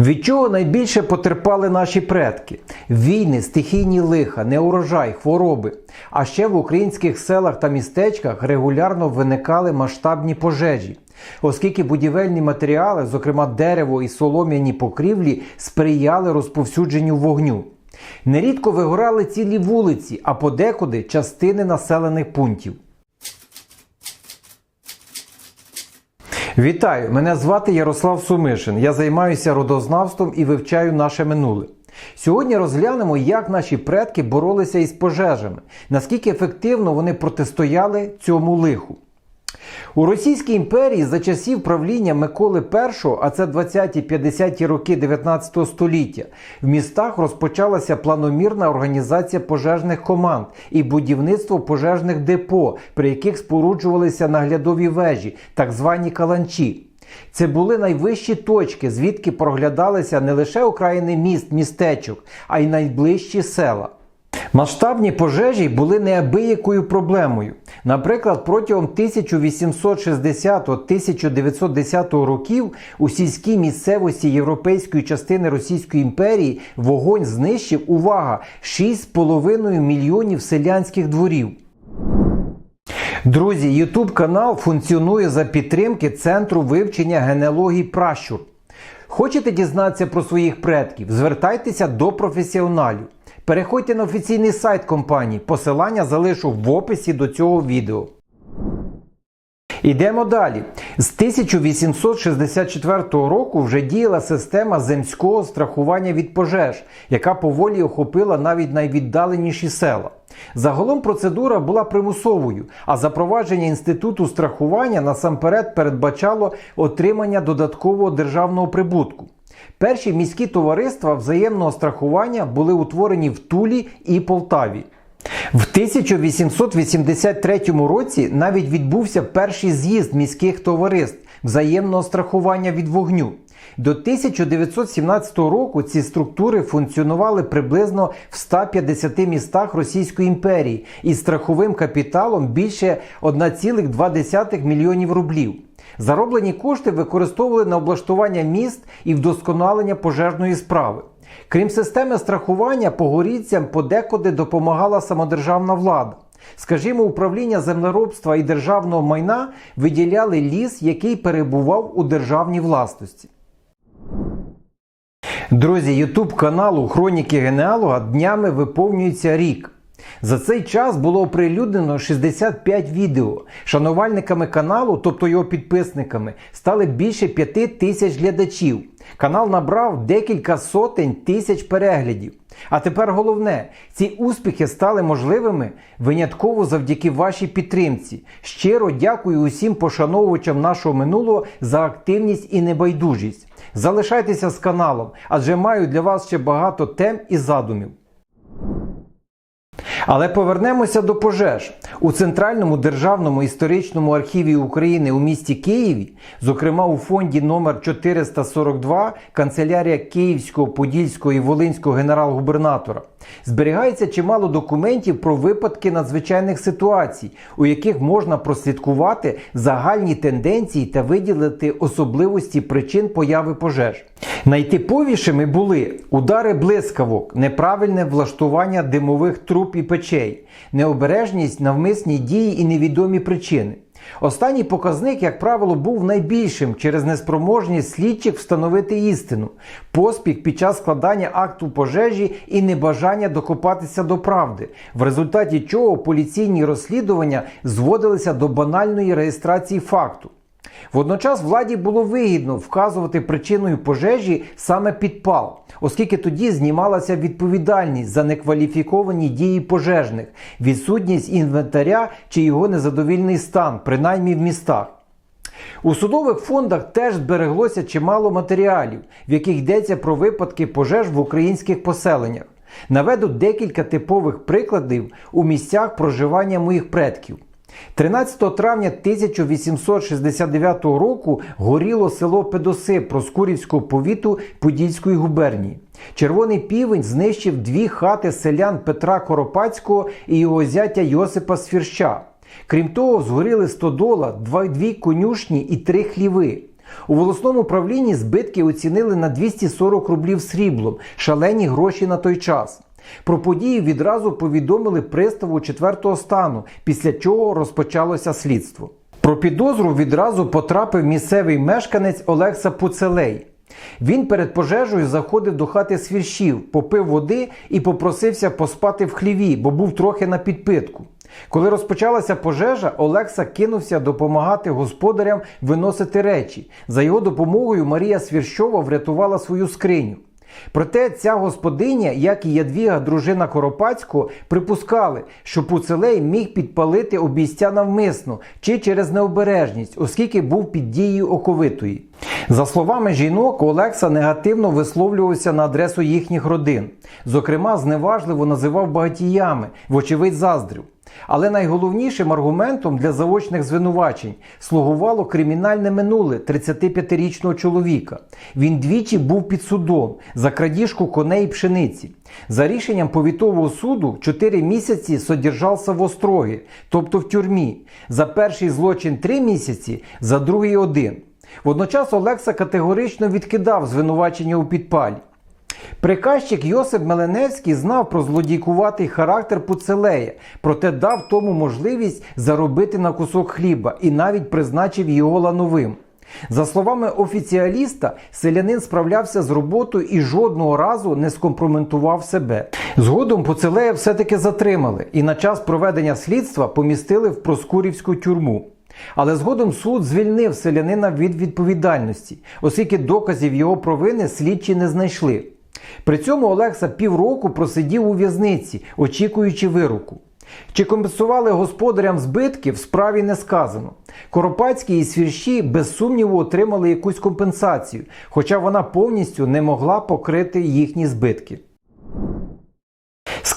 Від чого найбільше потерпали наші предки? Війни, стихійні лиха, неурожай, хвороби. А ще в українських селах та містечках регулярно виникали масштабні пожежі, оскільки будівельні матеріали, зокрема дерево і солом'яні покрівлі, сприяли розповсюдженню вогню. Нерідко вигорали цілі вулиці, а подекуди частини населених пунктів. Вітаю! Мене звати Ярослав Сумишин. Я займаюся родознавством і вивчаю наше минуле. Сьогодні розглянемо, як наші предки боролися із пожежами, наскільки ефективно вони протистояли цьому лиху. У Російській імперії за часів правління Миколи І, а це 20-50 роки 19 століття, в містах розпочалася планомірна організація пожежних команд і будівництво пожежних депо, при яких споруджувалися наглядові вежі, так звані каланчі. Це були найвищі точки, звідки проглядалися не лише окраїни міст, містечок, а й найближчі села. Масштабні пожежі були неабиякою проблемою. Наприклад, протягом 1860-1910 років у сільській місцевості європейської частини Російської імперії вогонь знищив увага 6,5 мільйонів селянських дворів. Друзі, YouTube канал функціонує за підтримки Центру вивчення генеалогії пращур. Хочете дізнатися про своїх предків? Звертайтеся до професіоналів. Переходьте на офіційний сайт компанії. Посилання залишу в описі до цього відео. Йдемо далі. З 1864 року вже діяла система земського страхування від пожеж, яка поволі охопила навіть найвіддаленіші села. Загалом процедура була примусовою, а запровадження інституту страхування насамперед передбачало отримання додаткового державного прибутку. Перші міські товариства взаємного страхування були утворені в Тулі і Полтаві. В 1883 році навіть відбувся перший з'їзд міських товариств взаємного страхування від вогню. До 1917 року ці структури функціонували приблизно в 150 містах Російської імперії із страховим капіталом більше 1,2 мільйонів рублів. Зароблені кошти використовували на облаштування міст і вдосконалення пожежної справи. Крім системи страхування, погорільцям подекуди допомагала самодержавна влада. Скажімо, управління землеробства і державного майна виділяли ліс, який перебував у державній власності. Друзі, YouTube каналу Хроніки Генеалога днями виповнюється рік. За цей час було оприлюднено 65 відео. Шанувальниками каналу, тобто його підписниками, стали більше 5 тисяч глядачів. Канал набрав декілька сотень тисяч переглядів. А тепер головне, ці успіхи стали можливими винятково завдяки вашій підтримці. Щиро дякую усім пошановувачам нашого минулого за активність і небайдужість. Залишайтеся з каналом, адже маю для вас ще багато тем і задумів. Але повернемося до пожеж. У Центральному державному історичному архіві України у місті Києві, зокрема у фонді номер 442 канцелярія Київського, Подільського і Волинського генерал-губернатора, зберігається чимало документів про випадки надзвичайних ситуацій, у яких можна прослідкувати загальні тенденції та виділити особливості причин появи пожеж. Найтиповішими були удари блискавок, неправильне влаштування димових труб і печей, необережність, навмисні дії і невідомі причини. Останній показник, як правило, був найбільшим через неспроможність слідчих встановити істину, поспіх під час складання акту пожежі і небажання докопатися до правди, в результаті чого поліційні розслідування зводилися до банальної реєстрації факту. Водночас владі було вигідно вказувати причиною пожежі саме підпал, оскільки тоді знімалася відповідальність за некваліфіковані дії пожежних, відсутність інвентаря чи його незадовільний стан, принаймні в містах. У судових фондах теж збереглося чимало матеріалів, в яких йдеться про випадки пожеж в українських поселеннях. Наведу декілька типових прикладів у місцях проживання моїх предків. 13 травня 1869 року горіло село Педоси Проскурівського повіту Подільської губернії. Червоний півень знищив дві хати селян Петра Коропацького і його зятя Йосипа Сфірща. Крім того, згоріли стодола, дві конюшні і три хліви. У волосному управлінні збитки оцінили на 240 рублів сріблом, шалені гроші на той час. Про події відразу повідомили приставу 4-го стану, після чого розпочалося слідство. Про підозру відразу потрапив місцевий мешканець Олекса Пуцелей. Він перед пожежею заходив до хати свірщів, попив води і попросився поспати в хліві, бо був трохи на підпитку. Коли розпочалася пожежа, Олекса кинувся допомагати господарям виносити речі. За його допомогою Марія Свірщова врятувала свою скриню. Проте ця господиня, як і Ядвіга, дружина Коропацького, припускали, що Пуцелей міг підпалити обійстя навмисно чи через необережність, оскільки був під дією оковитої. За словами жінок, Олекса негативно висловлювався на адресу їхніх родин. Зокрема, зневажливо називав багатіями, вочевидь заздрив. Але найголовнішим аргументом для заочних звинувачень слугувало кримінальне минуле 35-річного чоловіка. Він двічі був під судом за крадіжку коней і пшениці. За рішенням повітового суду 4 місяці содержався в острогі, тобто в тюрмі. За перший злочин 3 місяці, за другий один. Водночас Олекса категорично відкидав звинувачення у підпалі. Приказчик Йосип Меленевський знав про злодійкуватий характер Пуцелея, проте дав тому можливість заробити на кусок хліба і навіть призначив його лановим. За словами офіціаліста, селянин справлявся з роботою і жодного разу не скомпроментував себе. Згодом Пуцелея все-таки затримали і на час проведення слідства помістили в Проскурівську тюрму. Але згодом суд звільнив селянина від відповідальності, оскільки доказів його провини слідчі не знайшли. При цьому Олекса півроку просидів у в'язниці, очікуючи вироку. Чи компенсували господарям збитки, в справі не сказано. Коропацькі і свірші без сумніву отримали якусь компенсацію, хоча вона повністю не могла покрити їхні збитки.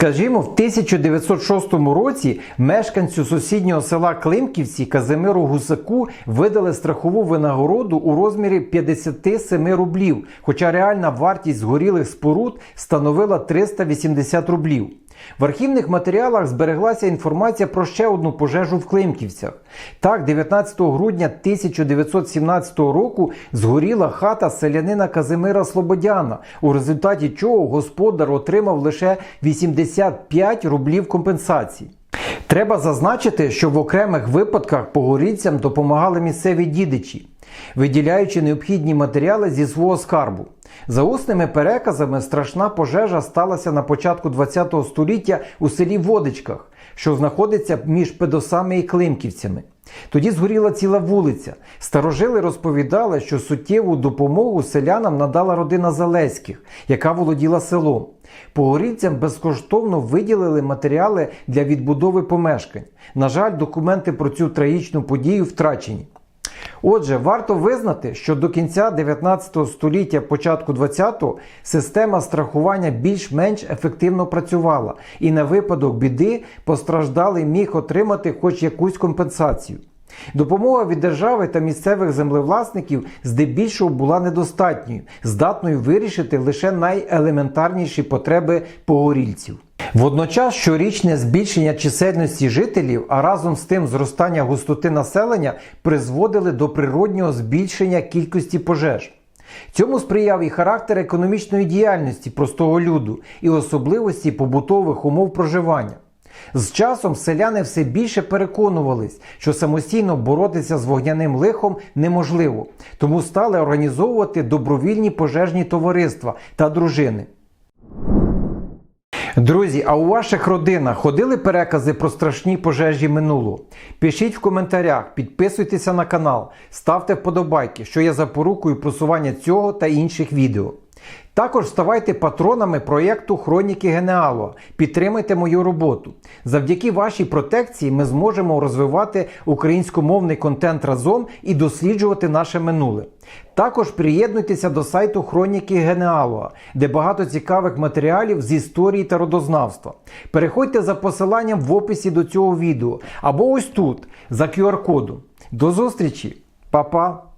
Скажімо, в 1906 році мешканцю сусіднього села Климківці Казимиру Гусаку видали страхову винагороду у розмірі 57 рублів, хоча реальна вартість згорілих споруд становила 380 рублів. В архівних матеріалах збереглася інформація про ще одну пожежу в Климківцях. Так, 19 грудня 1917 року згоріла хата селянина Казимира Слободяна, у результаті чого господар отримав лише 85 рублів компенсації. Треба зазначити, що в окремих випадках погорільцям допомагали місцеві дідичі, виділяючи необхідні матеріали зі свого скарбу. За усними переказами, страшна пожежа сталася на початку ХХ століття у селі Водичках, що знаходиться між Педосами і Климківцями. Тоді згоріла ціла вулиця. Старожили розповідали, що суттєву допомогу селянам надала родина Залеських, яка володіла селом. Погорільцям безкоштовно виділили матеріали для відбудови помешкань. На жаль, документи про цю трагічну подію втрачені. Отже, варто визнати, що до кінця 19 століття, початку 20-го, система страхування більш-менш ефективно працювала, і на випадок біди постраждалий міг отримати хоч якусь компенсацію. Допомога від держави та місцевих землевласників здебільшого була недостатньою, здатною вирішити лише найелементарніші потреби погорільців. Водночас щорічне збільшення чисельності жителів, а разом з тим зростання густоти населення призводили до природнього збільшення кількості пожеж. Цьому сприяв і характер економічної діяльності простого люду, і особливості побутових умов проживання. З часом селяни все більше переконувались, що самостійно боротися з вогняним лихом неможливо, тому стали організовувати добровільні пожежні товариства та дружини. Друзі, а у ваших родинах ходили перекази про страшні пожежі минулого? Пишіть в коментарях, підписуйтеся на канал, ставте вподобайки, що є запорукою просування цього та інших відео. Також ставайте патронами проєкту Хроніки Генеалога. Підтримайте мою роботу. Завдяки вашій протекції ми зможемо розвивати українськомовний контент разом і досліджувати наше минуле. Також приєднуйтеся до сайту Хроніки Генеалога, де багато цікавих матеріалів з історії та родознавства. Переходьте за посиланням в описі до цього відео або ось тут за QR-кодом. До зустрічі, Па-па!